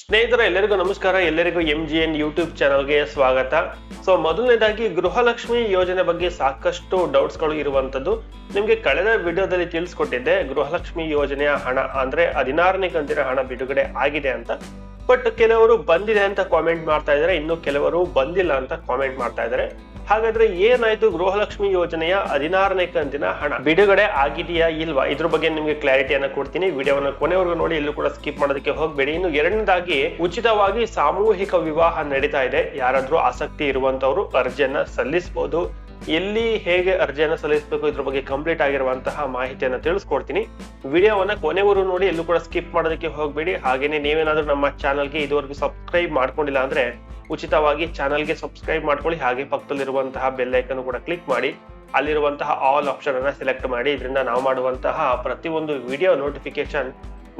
ಸ್ನೇಹಿತರ, ಎಲ್ಲರಿಗೂ ನಮಸ್ಕಾರ. ಎಲ್ಲರಿಗೂ ಎಂ ಜಿ ಎನ್ ಯೂಟ್ಯೂಬ್ ಚಾನಲ್ಗೆ ಸ್ವಾಗತ. ಸೊ ಮೊದಲನೇದಾಗಿ ಗೃಹಲಕ್ಷ್ಮಿ ಯೋಜನೆ ಬಗ್ಗೆ ಸಾಕಷ್ಟು ಡೌಟ್ಸ್ಗಳು ಇರುವಂತದ್ದು ನಿಮ್ಗೆ ಕಳೆದ ವಿಡಿಯೋದಲ್ಲಿ ತಿಳಿಸ್ಕೊಟ್ಟಿದ್ದೆ, ಗೃಹಲಕ್ಷ್ಮಿ ಯೋಜನೆಯ ಹಣ ಅಂದ್ರೆ ಹದಿನಾರನೇ ಕಂತಿನ ಹಣ ಬಿಡುಗಡೆ ಆಗಿದೆ ಅಂತ. ಬಟ್ ಕೆಲವರು ಬಂದಿದೆ ಅಂತ ಕಾಮೆಂಟ್ ಮಾಡ್ತಾ ಇದ್ದಾರೆ, ಇನ್ನು ಕೆಲವರು ಬಂದಿಲ್ಲ ಅಂತ ಕಾಮೆಂಟ್ ಮಾಡ್ತಾ ಇದ್ದಾರೆ. ಹಾಗಾದ್ರೆ ಏನಾಯ್ತು ಗೃಹಲಕ್ಷ್ಮಿ ಯೋಜನೆಯ ಹದಿನಾರನೇ ಕಂತಿನ ಹಣ? ಬಿಡುಗಡೆ ಆಗಿದೆಯಾ ಇಲ್ವಾ? ಇದ್ರ ಬಗ್ಗೆ ನಿಮಗೆ ಕ್ಲಾರಿಟಿಯನ್ನ ಕೊಡ್ತೀನಿ. ವಿಡಿಯೋವನ್ನ ಕೊನೆವರೆಗೂ ನೋಡಿ ಎಲ್ಲೂ ಕೂಡ ಸ್ಕಿಪ್ ಮಾಡೋದಕ್ಕೆ ಹೋಗ್ಬೇಡಿ. ಇನ್ನು ಎರಡನೇದಾಗಿ, ಉಚಿತವಾಗಿ ಸಾಮೂಹಿಕ ವಿವಾಹ ನಡೀತಾ ಇದೆ. ಯಾರಾದ್ರೂ ಆಸಕ್ತಿ ಇರುವಂತವ್ರು ಅರ್ಜಿಯನ್ನ ಸಲ್ಲಿಸಬಹುದು ಎಲ್ಲಿ ಹೇಗೆ ಅರ್ಜಿಯನ್ನು ಸಲ್ಲಿಸಬೇಕು, ಇದ್ರ ಬಗ್ಗೆ ಕಂಪ್ಲೀಟ್ ಆಗಿರುವಂತಹ ಮಾಹಿತಿಯನ್ನ ತಿಳಿಸ್ಕೊಡ್ತೀನಿ. ವಿಡಿಯೋವನ್ನ ಕೊನೆವರೆಗೂ ನೋಡಿ ಎಲ್ಲೂ ಕೂಡ ಸ್ಕಿಪ್ ಮಾಡೋದಕ್ಕೆ ಹೋಗಬೇಡಿ. ಹಾಗೇನೆ ನೀವೇನಾದ್ರೂ ನಮ್ಮ ಚಾನಲ್ಗೆ ಇದುವರೆಗೂ ಸಬ್ಸ್ಕ್ರೈಬ್ ಮಾಡ್ಕೊಂಡಿಲ್ಲ ಅಂದ್ರೆ ಉಚಿತವಾಗಿ ಚಾನಲ್ಗೆ ಸಬ್ಸ್ಕ್ರೈಬ್ ಮಾಡ್ಕೊಳ್ಳಿ. ಹಾಗೆ ಪಕ್ಕದಲ್ಲಿರುವಂತಹ ಬೆಲ್ ಐಕನ್ ಕೂಡ ಕ್ಲಿಕ್ ಮಾಡಿ. ಅಲ್ಲಿರುವಂತಹ ಆಲ್ ಆಪ್ಷನ್ ಅನ್ನ ಸೆಲೆಕ್ಟ್ ಮಾಡಿ. ಇದರಿಂದ ನಾವು ಮಾಡುವಂತಹ ಪ್ರತಿಯೊಂದು ವಿಡಿಯೋ ನೋಟಿಫಿಕೇಶನ್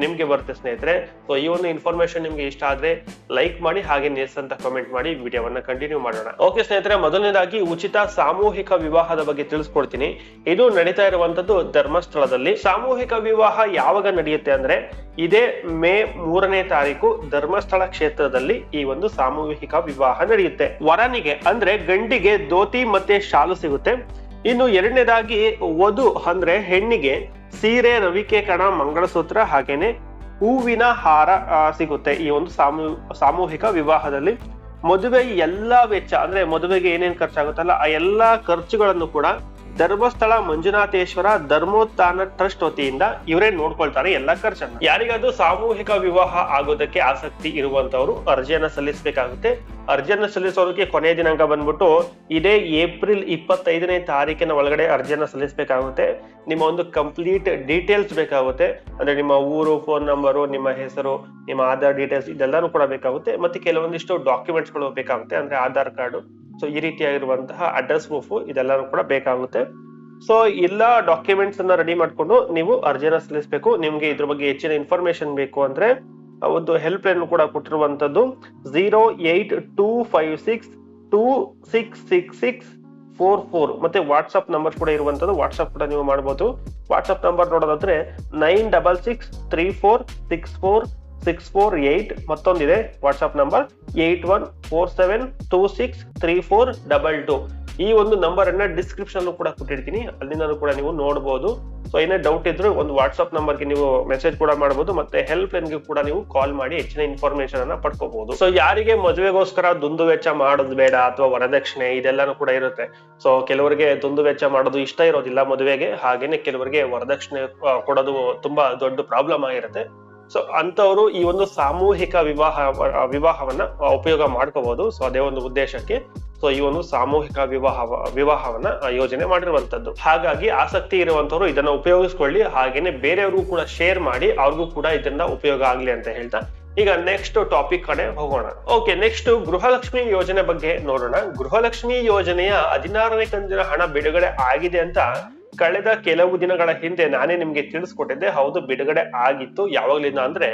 ನಿಮ್ಗೆ ಬರುತ್ತೆ ಸ್ನೇಹಿತರೆ. ಸೊ ಈ ಒಂದು ಇನ್ಫಾರ್ಮೇಶನ್ ನಿಮ್ಗೆ ಇಷ್ಟ ಆದ್ರೆ ಲೈಕ್ ಮಾಡಿ ಹಾಗೆ ನೆಸ್ ಅಂತ ಕಮೆಂಟ್ ಮಾಡಿ ವಿಡಿಯೋವನ್ನ ಕಂಟಿನ್ಯೂ ಮಾಡೋಣ. ಓಕೆ ಸ್ನೇಹಿತರೆ, ಮೊದಲನೇದಾಗಿ ಉಚಿತ ಸಾಮೂಹಿಕ ವಿವಾಹದ ಬಗ್ಗೆ ತಿಳಿಸ್ಕೊಡ್ತೀನಿ. ಇದು ನಡೀತಾ ಇರುವಂತದ್ದು ಧರ್ಮಸ್ಥಳದಲ್ಲಿ. ಸಾಮೂಹಿಕ ವಿವಾಹ ಯಾವಾಗ ನಡೆಯುತ್ತೆ ಅಂದ್ರೆ ಇದೇ ಮೇ ಮೂರನೇ ತಾರೀಕು ಧರ್ಮಸ್ಥಳ ಕ್ಷೇತ್ರದಲ್ಲಿ ಈ ಒಂದು ಸಾಮೂಹಿಕ ವಿವಾಹ ನಡೆಯುತ್ತೆ. ವರನಿಗೆ ಅಂದ್ರೆ ಗಂಡಿಗೆ ಧೋತಿ ಮತ್ತೆ ಶಾಲು ಸಿಗುತ್ತೆ. ಇನ್ನು ಎರಡನೇದಾಗಿ ವಧು ಅಂದ್ರೆ ಹೆಣ್ಣಿಗೆ ಸೀರೆ ರವಿಕೆ ಕಣ ಮಂಗಳಸೂತ್ರ ಹಾಗೇನೆ ಹೂವಿನ ಹಾರ ಸಿಗುತ್ತೆ ಈ ಒಂದು ಸಾಮೂ, ಸಾಮೂಹಿಕ ವಿವಾಹದಲ್ಲಿ. ಮದುವೆ ಎಲ್ಲಾ ವೆಚ್ಚ, ಅಂದ್ರೆ ಮದುವೆಗೆ ಏನೇನ್ ಖರ್ಚಾಗುತ್ತಲ್ಲ, ಆ ಎಲ್ಲಾ ಖರ್ಚುಗಳನ್ನು ಕೂಡ ಧರ್ಮಸ್ಥಳ ಮಂಜುನಾಥೇಶ್ವರ ಧರ್ಮೋತ್ಥಾನ ಟ್ರಸ್ಟ್ ವತಿಯಿಂದ ಇವರೇ ನೋಡ್ಕೊಳ್ತಾರೆ ಎಲ್ಲ ಖರ್ಚನ್ನ ಯಾರಿಗಾದ್ರೂ ಸಾಮೂಹಿಕ ವಿವಾಹ ಆಗೋದಕ್ಕೆ ಆಸಕ್ತಿ ಇರುವಂತವರು ಅರ್ಜಿಯನ್ನ ಸಲ್ಲಿಸಬೇಕಾಗುತ್ತೆ. ಅರ್ಜಿಯನ್ನ ಸಲ್ಲಿಸೋದಕ್ಕೆ ಕೊನೆಯ ದಿನಾಂಕ ಬಂದ್ಬಿಟ್ಟು ಇದೇ ಏಪ್ರಿಲ್ ಇಪ್ಪತ್ತೈದನೇ ತಾರೀಕಿನ ಒಳಗಡೆ ಅರ್ಜಿಯನ್ನ ಸಲ್ಲಿಸಬೇಕಾಗುತ್ತೆ. ನಿಮ್ಮ ಒಂದು ಕಂಪ್ಲೀಟ್ ಡೀಟೇಲ್ಸ್ ಬೇಕಾಗುತ್ತೆ. ಅಂದ್ರೆ ನಿಮ್ಮ ಊರು, ಫೋನ್ ನಂಬರು, ನಿಮ್ಮ ಹೆಸರು, ನಿಮ್ಮ ಆಧಾರ್ ಡೀಟೇಲ್ಸ್ ಇದೆಲ್ಲಾನು ಕೂಡ ಬೇಕಾಗುತ್ತೆ. ಮತ್ತೆ ಕೆಲವೊಂದಿಷ್ಟು ಡಾಕ್ಯುಮೆಂಟ್ಸ್ಗಳು ಬೇಕಾಗುತ್ತೆ. ಅಂದ್ರೆ ಆಧಾರ್ ಕಾರ್ಡು ಸೊ ಈ ರೀತಿಯಾಗಿರುವಂತಹ ಅಡ್ರೆಸ್ ಪ್ರೂಫ್ ಇದೆಲ್ಲಾನು ಕೂಡ ಬೇಕಾಗುತ್ತೆ. ಸೊ ಎಲ್ಲ ಡಾಕ್ಯುಮೆಂಟ್ಸ್ ಅನ್ನ ರೆಡಿ ಮಾಡಿಕೊಂಡು ನೀವು ಅರ್ಜಿನ ಸಲ್ಲಿಸಬೇಕು. ನಿಮಗೆ ಇದ್ರ ಬಗ್ಗೆ ಹೆಚ್ಚಿನ ಇನ್ಫಾರ್ಮೇಶನ್ ಬೇಕು ಅಂದ್ರೆ ಒಂದು ಹೆಲ್ಪ್ ಲೈನ್ ಕೂಡ ಕೊಟ್ಟಿರುವಂತದ್ದು zero eight two five six two six six six four four ಮತ್ತೆ ವಾಟ್ಸ್ಆಪ್ ನಂಬರ್ ಕೂಡ ಇರುವಂತದ್ದು ವಾಟ್ಸ್ಆಪ್ ಕೂಡ ನೀವು ಮಾಡಬಹುದು ವಾಟ್ಸ್ಆಪ್ ನಂಬರ್ ನೋಡೋದಾದ್ರೆ nine double six three four six four six four eight ಮತ್ತೊಂದಿದೆ WhatsApp number eight one four seven two six three four double two ಈ ಒಂದು number ಅನ್ನ ಡಿಸ್ಕ್ರಿಪ್ಷನ್ ಕೂಡ ಕೊಟ್ಟಿರ್ತೀನಿ. ಅಲ್ಲಿಂದ ಕೂಡ ನೀವು ನೋಡಬಹುದು ಸೊ ಏನೇ ಡೌಟ್ ಇದ್ರು ಒಂದು ವಾಟ್ಸ್ಆಪ್ ನಂಬರ್ಗೆ ನೀವು ಮೆಸೇಜ್ ಕೂಡ ಮಾಡಬಹುದು ಮತ್ತೆ ಹೆಲ್ಪ್ ಲೈನ್ಗೆ ಕೂಡ ನೀವು ಕಾಲ್ ಮಾಡಿ ಹೆಚ್ಚಿನ ಇನ್ಫಾರ್ಮೇಶನ್ ಅನ್ನ ಪಡ್ಕೋಬಹುದು ಸೊ ಯಾರಿಗೆ ಮದುವೆಗೋಸ್ಕರ ದುಂದು ವೆಚ್ಚ ಮಾಡೋದು ಬೇಡ ಅಥವಾ ವರದಕ್ಷಿಣೆ ಇದೆಲ್ಲಾನು ಕೂಡ ಇರುತ್ತೆ. ಸೊ ಕೆಲವರಿಗೆ ದುಂದು ವೆಚ್ಚ ಮಾಡೋದು ಇಷ್ಟ ಇರೋದಿಲ್ಲ ಮದುವೆಗೆ, ಹಾಗೇನೆ ಕೆಲವರಿಗೆ ವರದಕ್ಷಿಣೆ ಕೊಡೋದು ತುಂಬಾ ದೊಡ್ಡ ಪ್ರಾಬ್ಲಮ್ ಆಗಿರುತ್ತೆ. ಸೊ ಅಂತವರು ಈ ಒಂದು ಸಾಮೂಹಿಕ ವಿವಾಹ ವಿವಾಹವನ್ನ ಉಪಯೋಗ ಮಾಡ್ಕೋಬಹುದು ಸೊ ಅದೇ ಒಂದು ಉದ್ದೇಶಕ್ಕೆ. ಸೊ ಈ ಒಂದು ಸಾಮೂಹಿಕ ವಿವಾಹ, ವಿವಾಹವನ್ನ ಯೋಜನೆ ಮಾಡಿರುವಂತದ್ದು ಹಾಗಾಗಿ ಆಸಕ್ತಿ ಇರುವಂತವರು ಇದನ್ನ ಉಪಯೋಗಿಸ್ಕೊಳ್ಳಿ. ಹಾಗೇನೆ ಬೇರೆಯವ್ರಿಗೂ ಕೂಡ ಶೇರ್ ಮಾಡಿ ಅವ್ರಿಗೂ ಕೂಡ ಇದರಿಂದ ಉಪಯೋಗ ಆಗ್ಲಿ ಅಂತ ಹೇಳ್ತಾ. ಈಗ ನೆಕ್ಸ್ಟ್ ಟಾಪಿಕ್ ಕಡೆ ಹೋಗೋಣ. ಓಕೆ ನೆಕ್ಸ್ಟ್ ಗೃಹಲಕ್ಷ್ಮಿ ಯೋಜನೆ ಬಗ್ಗೆ ನೋಡೋಣ. ಗೃಹಲಕ್ಷ್ಮಿ ಯೋಜನೆಯ ಹದಿನಾರನೇ ಕಂತಿನ ಹಣ ಬಿಡುಗಡೆ ಆಗಿದೆ ಅಂತ ಕಳೆದ ಕೆಲವು ದಿನಗಳ ಹಿಂದೆ ನಾನೇ ನಿಮ್ಗೆ ತಿಳಿಸ್ಕೊಟ್ಟಿದ್ದೆ, ಹೌದು ಬಿಡುಗಡೆ ಆಗಿತ್ತು. ಯಾವಾಗ್ಲಿಂದ ಅಂದ್ರೆ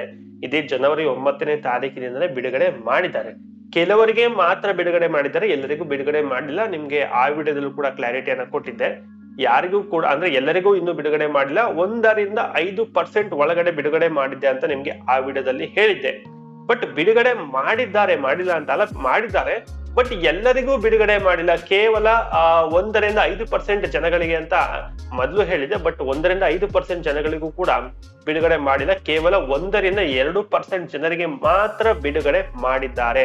ಇದೇ ಜನವರಿ ಒಂಬತ್ತನೇ ತಾರೀಕಿನಿಂದಲೇ ಬಿಡುಗಡೆ ಮಾಡಿದ್ದಾರೆ. ಕೆಲವರಿಗೆ ಮಾತ್ರ ಬಿಡುಗಡೆ ಮಾಡಿದ್ದಾರೆ, ಎಲ್ಲರಿಗೂ ಬಿಡುಗಡೆ ಮಾಡಿಲ್ಲ ನಿಮ್ಗೆ ಆ ವಿಡಿಯೋದಲ್ಲೂ ಕೂಡ ಕ್ಲಾರಿಟಿಯನ್ನು ಕೊಟ್ಟಿದ್ದೆ. ಯಾರಿಗೂ ಕೂಡ ಅಂದ್ರೆ ಎಲ್ಲರಿಗೂ ಇನ್ನೂ ಬಿಡುಗಡೆ ಮಾಡಿಲ್ಲ ಒಂದರಿಂದ ಐದು ಪರ್ಸೆಂಟ್ ಒಳಗಡೆ ಬಿಡುಗಡೆ ಮಾಡಿದ್ದೆ ಅಂತ ನಿಮ್ಗೆ ಆ ವಿಡಿಯೋದಲ್ಲಿ ಹೇಳಿದ್ದೆ. ಬಟ್ ಬಿಡುಗಡೆ ಮಾಡಿದ್ದಾರೆ, ಮಾಡಿಲ್ಲ ಅಂತ ಅಲ್ಲ, ಮಾಡಿದ್ದಾರೆ. ಬಟ್ ಎಲ್ಲರಿಗೂ ಬಿಡುಗಡೆ ಮಾಡಿಲ್ಲ ಕೇವಲ ಒಂದರಿಂದ ಐದು ಪರ್ಸೆಂಟ್ ಜನಗಳಿಗೆ ಅಂತ ಮೊದಲು ಹೇಳಿದೆ ಬಟ್ ಒಂದರಿಂದ ಐದು ಪರ್ಸೆಂಟ್ ಜನಗಳಿಗೂ ಕೂಡ ಬಿಡುಗಡೆ ಮಾಡಿಲ್ಲ ಕೇವಲ ಒಂದರಿಂದ ಎರಡು ಪರ್ಸೆಂಟ್ ಜನರಿಗೆ ಮಾತ್ರ ಬಿಡುಗಡೆ ಮಾಡಿದ್ದಾರೆ.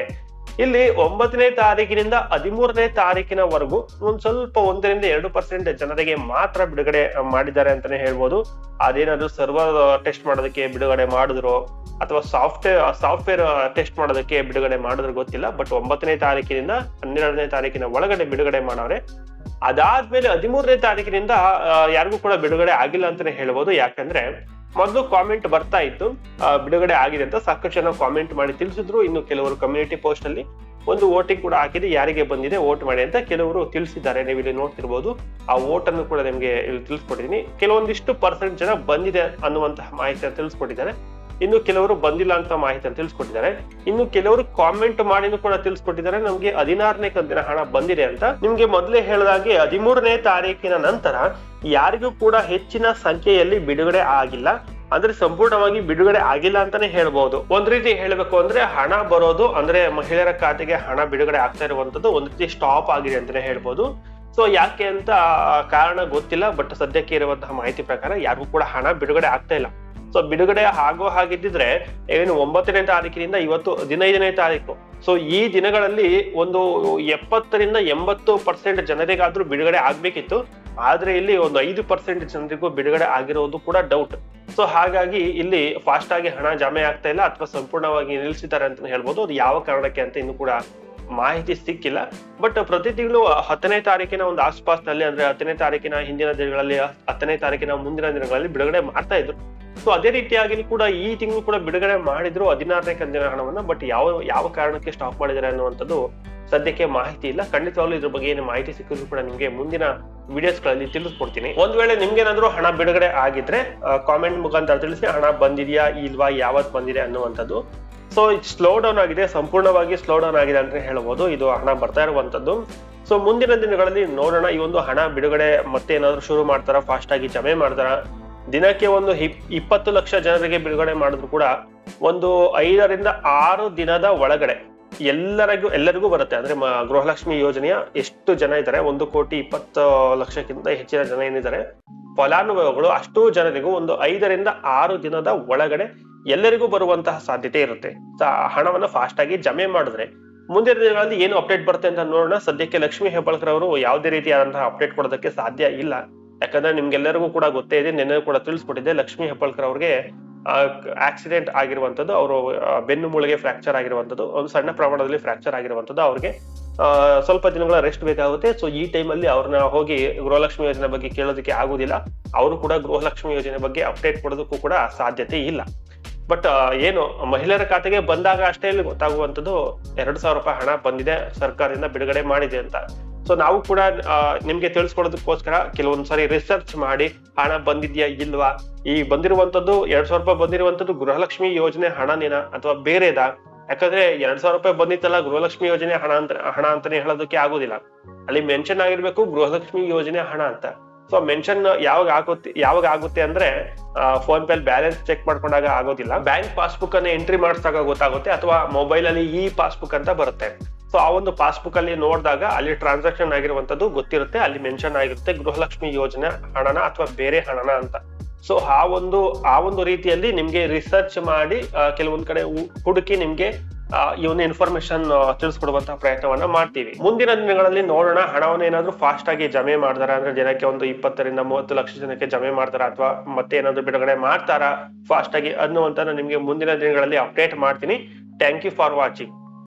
ಇಲ್ಲಿ ಒಂಬತ್ತನೇ ತಾರೀಕಿನಿಂದ ಹದಿಮೂರನೇ ತಾರೀಕಿನವರೆಗೂ ಒಂದ್ ಸ್ವಲ್ಪ ಒಂದರಿಂದ ಎರಡು ಪರ್ಸೆಂಟ್ ಜನರಿಗೆ ಮಾತ್ರ ಬಿಡುಗಡೆ ಮಾಡಿದ್ದಾರೆ ಅಂತಾನೆ ಹೇಳ್ಬೋದು. ಅದೇನಾದ್ರು ಸರ್ವರ್ ಟೆಸ್ಟ್ ಮಾಡೋದಕ್ಕೆ ಬಿಡುಗಡೆ ಮಾಡಿದ್ರು ಅಥವಾ ಸಾಫ್ಟ್ವೇರ್ ಸಾಫ್ಟ್ವೇರ್ ಟೆಸ್ಟ್ ಮಾಡೋದಕ್ಕೆ ಬಿಡುಗಡೆ ಮಾಡಿದ್ರು ಗೊತ್ತಿಲ್ಲ ಬಟ್ ಒಂಬತ್ತನೇ ತಾರೀಕಿನಿಂದ ಹನ್ನೆರಡನೇ ತಾರೀಕಿನ ಒಳಗಡೆ ಬಿಡುಗಡೆ ಮಾಡವ್ರೆ. ಅದಾದ್ಮೇಲೆ ಹದಿಮೂರನೇ ತಾರೀಕಿನಿಂದ ಯಾರಿಗೂ ಕೂಡ ಬಿಡುಗಡೆ ಆಗಿಲ್ಲ ಅಂತಾನೆ ಹೇಳ್ಬೋದು. ಯಾಕಂದ್ರೆ ಮೊದಲು ಕಾಮೆಂಟ್ ಬರ್ತಾ ಇತ್ತು. ಬಿಡುಗಡೆ ಆಗಿದೆ ಅಂತ ಸಾಕಷ್ಟು ಜನ ಕಾಮೆಂಟ್ ಮಾಡಿ ತಿಳಿಸಿದ್ರು. ಇನ್ನು ಕೆಲವರು ಕಮ್ಯುನಿಟಿ ಪೋಸ್ಟ್ ಅಲ್ಲಿ ಒಂದು ವೋಟಿಂಗ್ ಕೂಡ ಹಾಕಿದೆ. ಯಾರಿಗೆ ಬಂದಿದೆ ವೋಟ್ ಮಾಡಿ ಅಂತ ಕೆಲವರು ತಿಳಿಸಿದ್ದಾರೆ. ನೀವು ಇಲ್ಲಿ ನೋಡ್ತಿರ್ಬೋದು. ಆ ವೋಟನ್ನು ಕೂಡ ನಿಮಗೆ ಇಲ್ಲಿ ತಿಳಿಸ್ಕೊಟ್ಟಿದ್ದೀನಿ. ಕೆಲವೊಂದಿಷ್ಟು ಪರ್ಸೆಂಟ್ ಜನ ಬಂದಿದೆ ಅನ್ನುವಂತಹ ಮಾಹಿತಿಯನ್ನು ತಿಳಿಸ್ಕೊಟ್ಟಿದ್ದಾರೆ. ಇನ್ನು ಕೆಲವರು ಬಂದಿಲ್ಲ ಅಂತ ಮಾಹಿತಿಯನ್ನು ತಿಳಿಸ್ಕೊಟ್ಟಿದ್ದಾರೆ. ಇನ್ನು ಕೆಲವರು ಕಾಮೆಂಟ್ ಮಾಡಿನೂ ಕೂಡ ತಿಳಿಸ್ಕೊಟ್ಟಿದ್ದಾರೆ. ನಮ್ಗೆ ಹದಿನಾರನೇ ಕಂತಿನ ಹಣ ಬಂದಿದೆ ಅಂತ. ನಿಮ್ಗೆ ಮೊದಲೇ ಹೇಳಿದಾಗೆ ಹದಿಮೂರನೇ ತಾರೀಕಿನ ನಂತರ ಯಾರಿಗೂ ಕೂಡ ಹೆಚ್ಚಿನ ಸಂಖ್ಯೆಯಲ್ಲಿ ಬಿಡುಗಡೆ ಆಗಿಲ್ಲ. ಅಂದ್ರೆ ಸಂಪೂರ್ಣವಾಗಿ ಬಿಡುಗಡೆ ಆಗಿಲ್ಲ ಅಂತಾನೆ ಹೇಳ್ಬಹುದು ಒಂದ್ ರೀತಿ ಹೇಳಬೇಕು ಅಂದ್ರೆ ಹಣ ಬರೋದು, ಅಂದ್ರೆ ಮಹಿಳೆಯರ ಖಾತೆಗೆ ಹಣ ಬಿಡುಗಡೆ ಆಗ್ತಾ ಇರುವಂತದ್ದು ಒಂದ್ ರೀತಿ ಸ್ಟಾಪ್ ಆಗಿದೆ ಅಂತಾನೆ ಹೇಳ್ಬಹುದು ಸೊ ಯಾಕೆ ಅಂತ ಕಾರಣ ಗೊತ್ತಿಲ್ಲ ಬಟ್ ಸದ್ಯಕ್ಕೆ ಇರುವಂತಹ ಮಾಹಿತಿ ಪ್ರಕಾರ ಯಾರಿಗೂ ಕೂಡ ಹಣ ಬಿಡುಗಡೆ ಆಗ್ತಾ ಇಲ್ಲ. ಸೊ ಬಿಡುಗಡೆ ಆಗೋ ಹಾಗಿದ್ದಿದ್ರೆ ಏನು ಒಂಬತ್ತನೇ ತಾರೀಕಿನಿಂದ ಇವತ್ತು ಹದಿನೈದನೇ ತಾರೀಕು. ಸೊ ಈ ದಿನಗಳಲ್ಲಿ ಒಂದು ಎಪ್ಪತ್ತರಿಂದ ಎಂಬತ್ತು ಪರ್ಸೆಂಟ್ ಜನರಿಗಾದ್ರೂ ಬಿಡುಗಡೆ ಆಗ್ಬೇಕಿತ್ತು. ಆದ್ರೆ ಇಲ್ಲಿ ಒಂದು ಐದು ಪರ್ಸೆಂಟ್ ಜನರಿಗೂ ಬಿಡುಗಡೆ ಆಗಿರೋದು ಕೂಡ ಡೌಟ್ ಸೊ ಹಾಗಾಗಿ ಇಲ್ಲಿ ಫಾಸ್ಟ್ ಆಗಿ ಹಣ ಜಮೆ ಆಗ್ತಾ ಇಲ್ಲ ಅಥವಾ ಸಂಪೂರ್ಣವಾಗಿ ನಿಲ್ಲಿಸಿದ್ದಾರೆ ಅಂತ ಹೇಳ್ಬೋದು. ಅದು ಯಾವ ಕಾರಣಕ್ಕೆ ಅಂತ ಇನ್ನು ಕೂಡ ಮಾಹಿತಿ ಸಿಕ್ಕಿಲ್ಲ. ಬಟ್ ಪ್ರತಿ ತಿಂಗಳು ಹತ್ತನೇ ತಾರೀಕಿನ ಒಂದು ಆಸ್ಪಾಸ್ನಲ್ಲಿ ಅಂದ್ರೆ ಹತ್ತನೇ ತಾರೀಕಿನ ಹಿಂದಿನ ದಿನಗಳಲ್ಲಿ, ಹತ್ತನೇ ತಾರೀಕಿನ ಮುಂದಿನ ದಿನಗಳಲ್ಲಿ ಬಿಡುಗಡೆ ಮಾಡ್ತಾ ಇದ್ರು. ಸೊ ಅದೇ ರೀತಿಯಾಗಿ ಕೂಡ ಈ ತಿಂಗಳು ಕೂಡ ಬಿಡುಗಡೆ ಮಾಡಿದ್ರು ಹದಿನಾರನೇ ಕಂತಿನ ಹಣವನ್ನ. ಬಟ್ ಯಾವ ಯಾವ ಕಾರಣಕ್ಕೆ ಸ್ಟಾಪ್ ಮಾಡಿದ್ದಾರೆ ಅನ್ನುವಂಥದ್ದು ಸದ್ಯಕ್ಕೆ ಮಾಹಿತಿ ಇಲ್ಲ. ಖಂಡಿತವಾಗ್ಲೂ ಇದ್ರ ಬಗ್ಗೆ ಏನು ಮಾಹಿತಿ ಸಿಕ್ಕಿದ್ರು ಕೂಡ ನಿಮ್ಗೆ ಮುಂದಿನ ವಿಡಿಯೋಸ್ಗಳಲ್ಲಿ ತಿಳಿಸ್ಕೊಡ್ತೀನಿ. ಒಂದ್ ವೇಳೆ ನಿಮ್ಗೇನಾದ್ರೂ ಹಣ ಬಿಡುಗಡೆ ಆಗಿದ್ರೆ ಕಾಮೆಂಟ್ ಮುಖಾಂತರ ತಿಳಿಸಿ ಹಣ ಬಂದಿದ್ಯಾ, ಇಲ್ವಾ, ಯಾವತ್ ಬಂದಿದೆ ಅನ್ನುವಂಥದ್ದು. ಸೊ ಸ್ಲೋ ಡೌನ್ ಆಗಿದೆ, ಸಂಪೂರ್ಣವಾಗಿ ಸ್ಲೋ ಡೌನ್ ಆಗಿದೆ ಅಂತ ಹೇಳ್ಬೋದು. ಇದು ಹಣ ಬರ್ತಾ ಇರುವಂತದ್ದು ಸೊ ಮುಂದಿನ ದಿನಗಳಲ್ಲಿ ನೋಡೋಣ, ಈ ಒಂದು ಹಣ ಬಿಡುಗಡೆ ಮತ್ತೆ ಏನಾದ್ರು ಶುರು ಮಾಡ್ತಾರ ಫಾಸ್ಟ್ ಆಗಿ ಜಮೆ ಮಾಡ್ತಾರ? ದಿನಕ್ಕೆ ಒಂದು ಇಪ್- ಇಪ್ಪತ್ತು ಲಕ್ಷ ಜನರಿಗೆ ಬಿಡುಗಡೆ ಮಾಡಿದ್ರು ಕೂಡ ಒಂದು ಐದರಿಂದ ಆರು ದಿನದ ಒಳಗಡೆ. ಎಲ್ಲರಿಗೂ ಎಲ್ಲರಿಗೂ ಬರುತ್ತೆ. ಅಂದ್ರೆ ಗೃಹಲಕ್ಷ್ಮಿ ಯೋಜನೆಯ ಎಷ್ಟು ಜನ ಇದ್ದಾರೆ? ಒಂದು ಕೋಟಿ ಇಪ್ಪತ್ತು ಲಕ್ಷಕ್ಕಿಂತ ಹೆಚ್ಚಿನ ಜನ ಏನಿದ್ದಾರೆ? ಫಲಾನುಭವಿಗಳು ಅಷ್ಟು ಜನರಿಗೂ ಒಂದು ಐದರಿಂದ ಆರು ದಿನದ ಒಳಗಡೆ ಎಲ್ಲರಿಗೂ ಬರುವಂತಹ ಸಾಧ್ಯತೆ ಇರುತ್ತೆ. ಹಣವನ್ನು ಫಾಸ್ಟ್ ಆಗಿ ಜಮೆ ಮಾಡಿದ್ರೆ ಮುಂದಿನ ದಿನಗಳಲ್ಲಿ ಏನು ಅಪ್ಡೇಟ್ ಬರುತ್ತೆ ಅಂತ ನೋಡೋಣ. ಸದ್ಯಕ್ಕೆ ಲಕ್ಷ್ಮಿ ಹೆಬ್ಬಾಳ್ಕರ್ ಅವರು ಯಾವುದೇ ರೀತಿಯಾದಂತಹ ಅಪ್ಡೇಟ್ ಕೊಡೋದಕ್ಕೆ ಸಾಧ್ಯ ಇಲ್ಲ. ಯಾಕಂದ್ರೆ ನಿಮ್ಗೆಲ್ಲರಿಗೂ ಕೂಡ ಗೊತ್ತೇ ಇದೆ, ನಿನ್ನೆ ಕೂಡ ತಿಳಿಸ್ಕೊಟ್ಟಿದ್ದೆ ಲಕ್ಷ್ಮಿ ಹೆಬ್ಬಾಳ್ಕರ್ ಅವ್ರಿಗೆ ಆಕ್ಸಿಡೆಂಟ್ ಆಗಿರುವಂತದ್ದು ಅವರು ಬೆನ್ನು ಮೂಳೆಗೆ ಫ್ರಾಕ್ಚರ್ ಆಗಿರುವಂತದ್ದು ಒಂದು ಸಣ್ಣ ಪ್ರಮಾಣದಲ್ಲಿ ಫ್ರಾಕ್ಚರ್ ಆಗಿರುವಂತದ್ದು ಅವ್ರಿಗೆ ಸ್ವಲ್ಪ ದಿನಗಳ ರೆಸ್ಟ್ ಬೇಕಾಗುತ್ತೆ. ಸೊ ಈ ಟೈಮಲ್ಲಿ ಅವ್ರನ್ನ ಹೋಗಿ ಗೃಹಲಕ್ಷ್ಮಿ ಯೋಜನೆ ಬಗ್ಗೆ ಕೇಳೋದಕ್ಕೆ ಆಗುದಿಲ್ಲ. ಅವರು ಕೂಡ ಗೃಹಲಕ್ಷ್ಮಿ ಯೋಜನೆ ಬಗ್ಗೆ ಅಪ್ಡೇಟ್ ಕೊಡೋದಕ್ಕೂ ಕೂಡ ಸಾಧ್ಯತೆ ಇಲ್ಲ. ಬಟ್ ಏನು, ಮಹಿಳೆಯರ ಖಾತೆಗೆ ಬಂದಾಗ ಅಷ್ಟೇ ಗೊತ್ತಾಗುವಂಥದ್ದು, ಎರಡು ಸಾವಿರ ರೂಪಾಯಿ ಹಣ ಬಂದಿದೆ ಸರ್ಕಾರದಿಂದ ಬಿಡುಗಡೆ ಮಾಡಿದೆ ಅಂತ. ಸೊ ನಾವು ಕೂಡ ನಿಮ್ಗೆ ತಿಳಿಸ್ಕೊಡೋದಕ್ಕೋಸ್ಕರ ಕೆಲವೊಂದ್ಸರಿ ರಿಸರ್ಚ್ ಮಾಡಿ, ಹಣ ಬಂದಿದ್ಯಾ ಇಲ್ವಾ? ಈ ಬಂದಿರುವಂತದ್ದು ಎರಡ್ ಸಾವಿರ ರೂಪಾಯಿ ಬಂದಿರುವಂತದ್ದು ಗೃಹಲಕ್ಷ್ಮಿ ಯೋಜನೆ ಹಣನೇನ ಅಥವಾ ಬೇರೆದಾ? ಯಾಕಂದ್ರೆ ಎರಡ್ ಸಾವಿರ ರೂಪಾಯಿ ಬಂದಿತ್ತಲ್ಲ, ಗೃಹಲಕ್ಷ್ಮಿ ಯೋಜನೆ ಹಣ ಅಂತ, ಹಣ ಅಂತಾನೆ ಹೇಳೋದಕ್ಕೆ ಆಗೋದಿಲ್ಲ. ಅಲ್ಲಿ ಮೆನ್ಷನ್ ಆಗಿರ್ಬೇಕು ಗೃಹಲಕ್ಷ್ಮಿ ಯೋಜನೆ ಹಣ ಅಂತ. ಸೊ ಮೆನ್ಷನ್ ಯಾವಾಗ ಆಗುತ್ತೆ ಯಾವಾಗ ಆಗುತ್ತೆ ಅಂದ್ರೆ ಫೋನ್ ಪೇ ಬ್ಯಾಲೆನ್ಸ್ ಚೆಕ್ ಮಾಡ್ಕೊಂಡಾಗ ಆಗೋದಿಲ್ಲ. ಬ್ಯಾಂಕ್ ಪಾಸ್ಬುಕ್ ಅನ್ನ ಎಂಟ್ರಿ ಮಾಡಿಸಿದಾಗ ಗೊತ್ತಾಗುತ್ತೆ, ಅಥವಾ ಮೊಬೈಲ್ ಅಲ್ಲಿ ಇ ಪಾಸ್ಬುಕ್ ಅಂತ ಬರುತ್ತೆ. ಸೊ ಆ ಒಂದು ಪಾಸ್ಬುಕ್ ಅಲ್ಲಿ ನೋಡಿದಾಗ ಅಲ್ಲಿ ಟ್ರಾನ್ಸಾಕ್ಷನ್ ಆಗಿರುವಂತದ್ದು ಗೊತ್ತಿರುತ್ತೆ. ಅಲ್ಲಿ ಮೆನ್ಷನ್ ಆಗಿರುತ್ತೆ ಗೃಹಲಕ್ಷ್ಮಿ ಯೋಜನೆ ಹಣನ ಅಥವಾ ಬೇರೆ ಹಣನ ಅಂತ. ಸೊ ಆ ಒಂದು ಆ ಒಂದು ರೀತಿಯಲ್ಲಿ ನಿಮ್ಗೆ ರಿಸರ್ಚ್ ಮಾಡಿ ಕೆಲವೊಂದ್ ಕಡೆ ಹುಡುಕಿ ನಿಮ್ಗೆ ಈ ಒಂದು ಇನ್ಫಾರ್ಮೇಶನ್ ತಿಳಿಸ್ಕೊಡುವಂತಹ ಪ್ರಯತ್ನವನ್ನ ಮಾಡ್ತೀವಿ. ಮುಂದಿನ ದಿನಗಳಲ್ಲಿ ನೋಡೋಣ ಹಣವನ್ನು ಏನಾದ್ರೂ ಫಾಸ್ಟ್ ಆಗಿ ಜಮೆ ಮಾಡ್ತಾರ ಅಂದ್ರೆ ಜನಕ್ಕೆ ಒಂದು ಇಪ್ಪತ್ತರಿಂದ ಮೂವತ್ತು ಲಕ್ಷ ಜನಕ್ಕೆ ಜಮೆ ಮಾಡ್ತಾರ ಅಥವಾ ಮತ್ತೆ ಏನಾದ್ರು ಬಿಡುಗಡೆ ಮಾಡ್ತಾರಾ? ಫಾಸ್ಟ್ ಆಗಿ ಅನ್ನುವಂತ ನಿಮ್ಗೆ ಮುಂದಿನ ದಿನಗಳಲ್ಲಿ ಅಪ್ಡೇಟ್ ಮಾಡ್ತೀನಿ. Thank you for watching